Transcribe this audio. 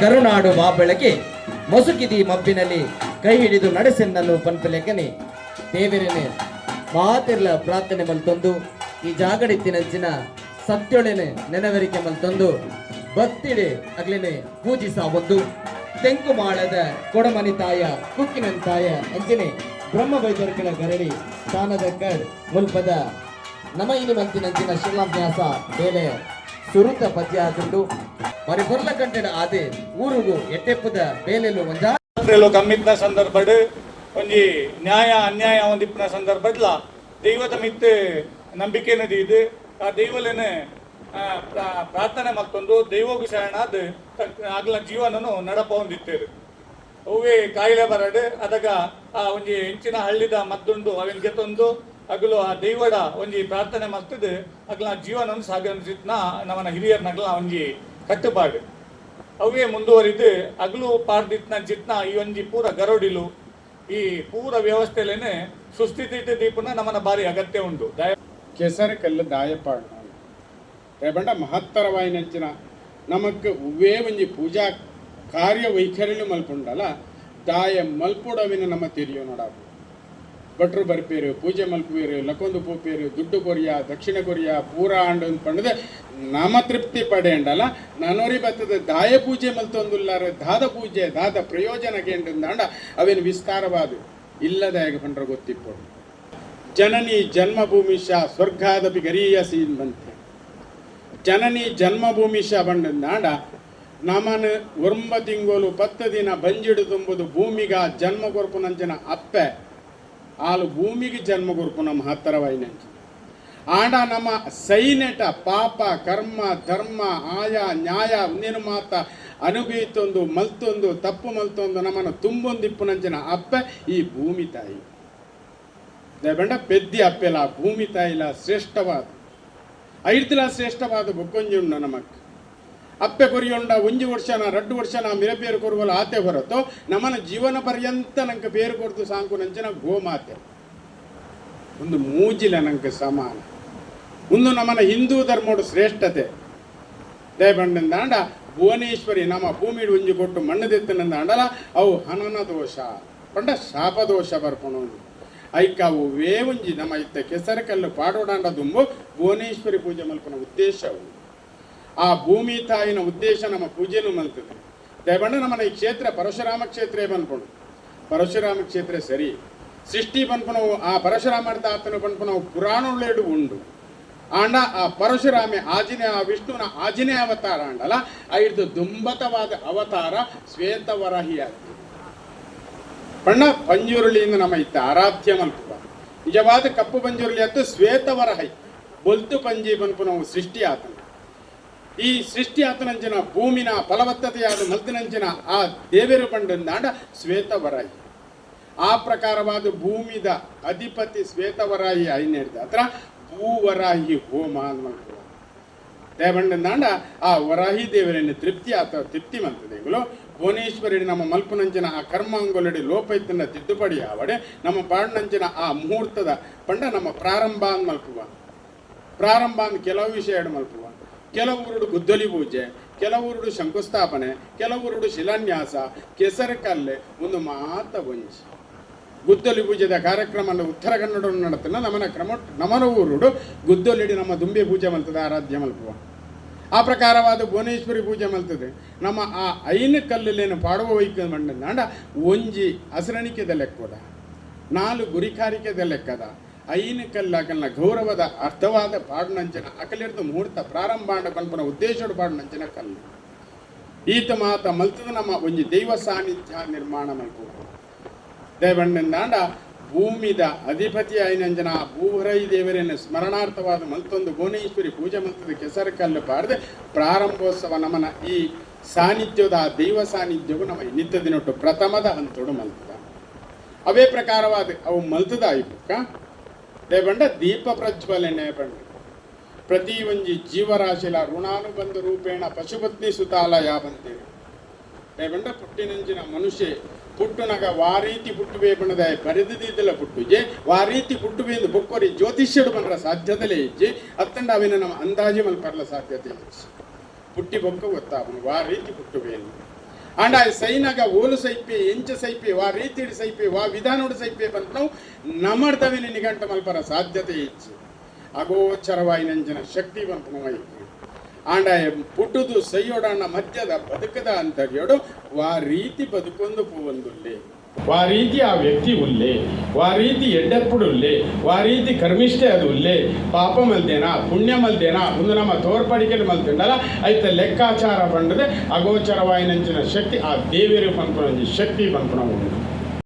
ಕರುನಾಡು ಮಾಬೆಳಕೆ ಮಸುಕಿದಿ ಮಬ್ಬಿನಲ್ಲಿ ಕೈ ಹಿಡಿದು ನಡೆಸೆನ್ನನ್ನು ಪನ್ಪಲೆಕ್ಕನೆ. ದೇವರನೆ ಮಾತಿರ್ಲ ಪ್ರಾರ್ಥನೆ ಮಲ್ತೊಂದು, ಈ ಜಾಗಡಿತ್ತಿನಂಚಿನ ಸತ್ಯೊಳೆನೆ ನೆನವರಿಕೆ ಮಲ್ತೊಂದು. ಭಕ್ತಿಡೆ ಅಗ್ಲೆನೆ ಒಂದು. ತೆಂಕು ಮಾಡದ ಕೊಡಮನಿ ತಾಯ ಕುಕ್ಕಿನ ತಾಯ ಅಂಚನೆ ಬ್ರಹ್ಮ ವೈದ್ಯರ್ಕಳ ಗರಡಿ ಸ್ಥಾನದ ಕಡ್ ಮುಲ್ಪದ ನಮ ಇಲ್ಲಿ ಮಂತಿನಂಚಿನ ಶಿಲಾಭ್ಯಾಸ ಬೇಲೆ. ಸುರುತ ಪದ್ಯ ಆದುಂಡು మరి పొర్ల కంటెడ ఆదే ఊరుగు ఎట్టెప్పుద బేలెలు ಒಂಜಾ ಪಾತ್ರೆಲು ಕಮ್ಮಿದ್ದ ಸಂದರ್ಭಡ್ ಒಂಜಿ ನ್ಯಾಯ ಅನ್ಯಾಯ ಒಂದಿಪ್ಪನ ಸಂದರ್ಭಡ್ಲ ದೈವದ ಮಿತ್ ನಂಬಿಕೆನ ದೀದು ಆ ದೈವಲೇನ ಆ, ಪ್ರಾ- ಪ್ರಾರ್ಥನೆ ಮತ್ತೊಂದು ದೈವಗೂ ಶರಣಾದ್ ಆಗ್ಲ ಜೀವನನು ನಡಪ ಹೊಂದಿತ್ತೇರು ಅವೇ ಕಾಯಿಲೆ ಬರಡ್ ಅದಗ ಆ ಒಂಜಿ ಹೆಂಚಿನ ಹಳ್ಳಿದ ಮದ್ದುಂಡು ಅವಿನ ಗೆತ್ತೊಂದು ಅಗಲು ಆ ದೈವಡ ಒಂಜಿ ಪ್ರಾರ್ಥನೆ ಮಲ್ತದ್ ಅಗ್ಲ ಜೀವನ ಸಾಗಿನ ನಮ್ಮನ ಹಿರಿಯರ್ ನಗಲ ಒಂಜಿ ಕಟ್ಟುಪಾಡು. ಅವೇ ಮುಂದುವರಿದು ಅಗಲು ಪಾರ್ದಿತ್ನ ಜಿತ್ನ ಈ ಒಂಜಿ ಪೂರ ಗರೋಡಿಲು. ಈ ಪೂರ ವ್ಯವಸ್ಥೆಲೇನೆ ಸುಸ್ಥಿತಿ ದೀಪನ ನಮ್ಮನ ಬಾರಿ ಅಗತ್ಯ ಉಂಟು. ದಯ ಕೆಸರು ಕಲ್ಲು ದಾಯಪಾಡು. ಮಹತ್ತರವಾಗಿ ಮಹತ್ತರವಾಯಿನಂಚಿನ ನಮಕ್ ಉವೇ ಒಂಜಿ ಪೂಜಾ ಕಾರ್ಯ ವೈಖರಿಲು ಮಲ್ಪುಂಡಲ್ಲ ದಾಯ ಮಲ್ಪುಡವಿನ ನಮ್ಮ ತಿರಿಯೋ ನೋಡಾಪು ಭಟ್ರು ಬರ್ಪೇರು, ಪೂಜೆ ಮಲ್ಪುವೇರು ಲಕೊಂದು ಪೂಪೇರು, ದುಡ್ಡು ಕೊರಿಯಾ, ದಕ್ಷಿಣ ಕೊರಿಯಾ, ಪೂರ ಆಂಡು ಪಂಡದೆ ನಾಮ ತೃಪ್ತಿ ಪಡೆಯಂಡಲ್ಲ. ನನೋರಿ ಬತ್ತದ ದಾಯ ಪೂಜೆ ಮಲ್ತೊಂದುಲ್ಲಾರ, ದಾದ ಪೂಜೆ, ದಾದ ಪ್ರಯೋಜನ ಕೇಂದ್ರಂದಾಂಡ ಅವೇನು ವಿಸ್ತಾರವಾದ ಹೇಗೆ ಪಂಡ್ರ ಗೊತ್ತಿಪ್ಪಡು. ಜನನಿ ಜನ್ಮಭೂಮಿಶ ಸ್ವರ್ಗಾದಪಿ ಗರೀಯಸಿ ಬಂತೆ. ಜನನಿ ಜನ್ಮಭೂಮಿಶ ಬಂಡಂದಾಂಡ ನಮನ ಒರ್ಮ ತಿಂಗೋಲು ಪತ್ತ ದಿನ ಬಂಜಿಡು ತುಂಬುದು ಭೂಮಿಗ ಜನ್ಮ ಕೊರ್ಪುನಂಚನ ಅಪ್ಪೆ. ಆಲು ಭೂಮಿಗೆ ಜನ್ಮ ಕೊರ್ಪು ನಮ್ಮ ಹತ್ತರವೈನಂಚ ಆಂಡ ನಮ್ಮ ಸೈನೆಟ ಪಾಪ ಕರ್ಮ ಧರ್ಮ ಆಯ ನ್ಯಾಯ ಒಂದೇನು ಮಾತ ಅನುಭವಿತೊಂದು ಮಲ್ತೊಂದು ತಪ್ಪು ಮಲ್ತೊಂದು ನಮ್ಮನ್ನು ತುಂಬೊಂದಿಪ್ಪುನಂಚಿನ ಅಪ್ಪೆ ಈ ಭೂಮಿ ತಾಯಿ ದಯಬಂಡ ಪೆದ್ದಿ ಅಪ್ಪೆಲ ಭೂಮಿ ತಾಯಿಲ ಶ್ರೇಷ್ಠವಾದ ಐಡ್ತಿಲ ಶ್ರೇಷ್ಠವಾದ ಬೊಕ್ಕೊಂಜುಂಡ ನಮಕ್ ಅಪ್ಪೆ ಕೊರಿಯೊಂಡ, ಒಂಜಿ ವರ್ಷನ, ರಡ್ಡು ವರ್ಷನ ಮಿರಪೇರು ಕೊರುವಲು ಆತೆ ಹೊರತು ನಮ್ಮನ ಜೀವನ ಪರ್ಯಂತ ನಂಗೆ ಪೇರು ಕೊಡ್ತು ಸಾಂಕು ನಂಚಿನ ಗೋಮಾತೆ. ಒಂದು ಮೂಜಿಲ ನಂಗೆ ಸಮಾನ. ಒಂದು ನಮ್ಮನ ಹಿಂದೂ ಧರ್ಮೋಡು ಶ್ರೇಷ್ಠತೆ. ದಯಬಂಡಿಂದ ಅಂಡ, ಭುವನೇಶ್ವರಿ ನಮ್ಮ ಭೂಮಿ ಒಂಜಿ ಕೊಟ್ಟು ಮಣ್ಣದೆತ್ತನಿಂದ ಅಂಡಲ, ಅವು ಹನನ ದೋಷ, ಪಂಡ ಶಾಪ ದೋಷ ಬರ್ಕೊಂಡು ಐಕ ಅವು ವೇ ಉಂಜಿ ನಮ್ಮ ಇತ್ತ ಕೆಸರ ಕಲ್ಲು ಪಾಡೋಡಾಂಡ ದುಂಬು ಭುವನೇಶ್ವರಿ ಪೂಜೆ ಮಲ್ಪನ ಉದ್ದೇಶ ಅವು ಆ ಭೂಮಿ ತಾಯಿನ ಉದ್ದೇಶ ನಮ್ಮ ಪೂಜೆನೂ ಮಲ್ತದೆ. ದಯಬಂಡ ನಮ್ಮನ ಈ ಕ್ಷೇತ್ರ, ಪರಶುರಾಮ ಕ್ಷೇತ್ರ ಬಂದ್ಕೊಂಡು ಪರಶುರಾಮ ಕ್ಷೇತ್ರ ಸರಿ. ಸೃಷ್ಟಿ ಬಂದ್ಪಣವು ಆ ಪರಶುರಾಮ ಆತನ ಬಂದ್ಪಣವು ಪುರಾಣುಳ್ಳೇಡು ಉಂಡು. ಆಂಡ ಆ ಪರಶುರಾಮೆ ಆಜಿನೇ, ಆ ವಿಷ್ಣುವಿನ ಆಜಿನೇ ಅವತಾರ ಅಂಡಲ್ಲ ಐದು ದುಂಬತವಾದ ಅವತಾರ ಶ್ವೇತವರಾಹಿ ಆಗ್ತದೆ ಬಣ್ಣ ಪಂಜುರುಳಿಯಿಂದ ನಮ್ಮ ಇತ್ತ ಆರಾಧ್ಯ ಮಲ್ಪುವ. ನಿಜವಾದ ಕಪ್ಪು ಪಂಜುರುಳಿ ಅಂತ ಶ್ವೇತವರಹಿ. ಬೊಲ್ತು ಪಂಜಿ ಬನ್ಪು ನಾವು ಸೃಷ್ಟಿ ಆತನ. ಈ ಸೃಷ್ಟಿ ಆತನಂಚಿನ ಭೂಮಿನ ಫಲವತ್ತತೆಯಾದ ಮಲ್ತಿನಂಚಿನ ಆ ದೇವರು ಶ್ವೇತ ವರಾಯಿ ಆ ಪ್ರಕಾರವಾದ ಭೂಮಿದ ಅಧಿಪತಿ ಶ್ವೇತವರಾಯಿ ಐನೇರಿದ ಹತ್ರ ಭೂವರಾಹಿ ಹೋಮ ಅಂತ ದೇವಂಡಂದಾಂಡ ಆ ವರಾಹಿ ದೇವರನ್ನು ತೃಪ್ತಿ ಆತ, ತೃಪ್ತಿ ಮಂತದೆಗಳು ಭುವನೇಶ್ವರಿ ನಮ್ಮ ಮಲ್ಪನಂಚಿನ ಆ ಕರ್ಮಾಂಗೊಲಡಿ ಲೋಪೈತನ ತಿದ್ದುಪಡಿ ಆವಡೆ, ನಮ್ಮ ಪಾಡ್ನಂಚಿನ ಆ ಮುಹೂರ್ತದ ಪಂಡ ನಮ್ಮ ಪ್ರಾರಂಭ ಅಂದ್ ಮಲ್ಪುವ. ಪ್ರಾರಂಭ ಅಂದ್ ಕೆಲವು ವಿಷಯ ಮಲ್ಪುವ. ಕೆಲವುರುಡು ಗುದ್ದಲಿ ಪೂಜೆ ಕೆಲವರು ಶಂಕುಸ್ಥಾಪನೆ ಕೆಲವುರುಡು ಶಿಲಾನ್ಯಾಸ, ಕೆಸರ ಕಲ್ಲೆ, ಒಂದು ಮಾತ ಒಂಜಿ ಗುದ್ದಲಿ ಪೂಜೆದ ಕಾರ್ಯಕ್ರಮ ಉತ್ತರ ಕನ್ನಡ ನಡತನ ನಮನ ಕ್ರಮ ನಮನ ಊರುಡು ಗುದ್ದಲಿಡಿ ನಮ್ಮ ದುಂಬೆ ಪೂಜೆ ಮಲ್ತದ, ಆರಾಧ್ಯ ಮಲ್ಪುವ. ಆ ಪ್ರಕಾರವಾದ ಭುವನೇಶ್ವರಿ ಪೂಜೆ ಮಲ್ತದೆ. ನಮ್ಮ ಆ ಐನ ಕಲ್ಲಲ್ಲೇನು ಪಾಡುವ ವೈಕ ಮಂಡ ಒಂಜಿ ಹಸರಣಿಕೆದ ಲೆಕ್ಕದ, ನಾಲ್ಕು ಗುರಿಕಾರಿಕೆದ ಲೆಕ್ಕದ ಐನ ಕಲ್ಲ ಅಕಲ್ನ ಗೌರವದ ಅರ್ಥವಾದ ಪಾಡ್ನಂಚಿನ ಅಕಲಿರ್ದು ಮುಹೂರ್ತ ಪ್ರಾರಂಭ ಅಂಡ ಕಲ್ಪನ ಉದ್ದೇಶದ ಪಾಡ್ನಂಚಿನ ಕಲ್ಲು. ಈತ ಮಾತ ಮಲ್ತದ ನಮ್ಮ ಒಂಜಿ ದೈವ ಸಾನ್ನಿಧ್ಯ ನಿರ್ಮಾಣ ಮಲ್ಪುವ ದೇವಂಡಂದಾಂಡ ಭೂಮಿದ ಅಧಿಪತಿ ಐನಂಜನ ಭೂಹರೈ ದೇವರನ್ನು ಸ್ಮರಣಾರ್ಥವಾದ ಮಲ್ತೊಂದು ಭುವನೇಶ್ವರಿ ಪೂಜೆ ಮಲ್ತದ ಕೆಸರು ಕಲ್ಲು ಪಾಡ್ದೆ ಪ್ರಾರಂಭೋತ್ಸವ ನಮನ ಈ ಸಾನ್ನಿಧ್ಯದ ಆ ದೈವ ಸಾನ್ನಿಧ್ಯವು ನಮ್ಮ ನಿತ್ಯ ದಿನೊಟ್ಟು ಪ್ರಥಮದ ಹಂತೋಡು ಮಲ್ತದ. ಅವೇ ಪ್ರಕಾರವಾದ ಅವು ಮಲ್ತದ ಐಪುಕ್ಕ ದೇವಂಡ ದೀಪ ಪ್ರಜ್ವಲನೆ ಬಂಡ ಪ್ರತಿ ಒಂಜಿ ಜೀವರಾಶಿಲ ಋಣಾನುಬಂಧ ರೂಪೇಣ ಪಶುಪತ್ನಿ ಸುತಾಲ ಬಂತೇವೆ ರೇಪಂಡ ಪುಟ್ಟಿನಂಚಿನ ಮನುಷ್ಯ ಪುಟ್ಟುನಗ ವಾರೀತಿ ಪುಟ್ಟುವೆ ಬಣ್ಣದ ದೀದಲ ಪುಟ್ಟುಜೆ ವಾರೀತಿ ಪುಟ್ಟುವೆ ಎಂದು ಬೊಕ್ಕೊರಿ ಜ್ಯೋತಿಷ್ಯಡು ಬಂದ್ರ ಸಾಧ್ಯದಲೇ ಇಜ್ಜಿ. ಅತ್ತಂಡ ಅವಿನ ನಮ್ಮ ಅಂದಾಜು ಮಲ್ಪರ್ಲ ಸಾಧ್ಯತೆ ಇಜ್ಜಿ. ಪುಟ್ಟಿ ಬೊಕ್ಕ ಗೊತ್ತಾವನು ವಾರೀತಿ ಪುಟ್ಟುವೆ ಎಂದು. ಅಂಡ ಸೈನಾಗ ಓಲು ಸೈಪಿ ಎಂಚ ಸೈಪಿ, ವಾ ರೀತಿಡ್ ಸೈಪಿ, ವಾ ವಿಧಾನೋಡು ಸೈಪಿ ಬಂತ ನಾವು ನಮರ್ದವಿನ ನಿಘಂಟ ಮಲ್ಪರ ಸಾಧ್ಯತೆ ಹೆಚ್ಚು. ಅಗೋಚರವಾಯಿನಂಜನ ಶಕ್ತಿ ಬಂತ ನಾವು ಆಂಡ ಪುಟ್ಟುದು ಸೈಯೋಡಣ್ಣ ಮಧ್ಯದ ಬದುಕದ ಅಂತರ್ಯೋಡು ವಾ ರೀತಿ ಬದುಕೊಂದು ಪೂವೊಂದುಲ್ಲೆ. వారీతి ఆ వ్యక్తి ఉల్లే వారీతి ఎడ్డెప్పుడు ఉల్లే వారీతి ಕರ್ಮಿಷ್ಟೇ ಅದು ಉಲ್ಲೇ. ಪಾಪ ಮಲ್ದೇನ ಪುಣ್ಯ ಮಲ್ದೇನ ಮುಂದೆ ನಮ್ಮ ತೋರ್ಪಡಿಕೆಯಲ್ಲಿ ಮಲ್ತಿಂಡಲ್ಲ ಐತೆ ಲೆಕ್ಕಾಚಾರ ಬಂಡದೆ ಅಗೋಚರವಾಯಿನಂಚಿನ ಶಕ್ತಿ ಆ ದೇವಿಯರಿಗೆ ಪನ್ಪುನೊಂದು ಶಕ್ತಿ ಪನ್ಪುನ ಉಂಟು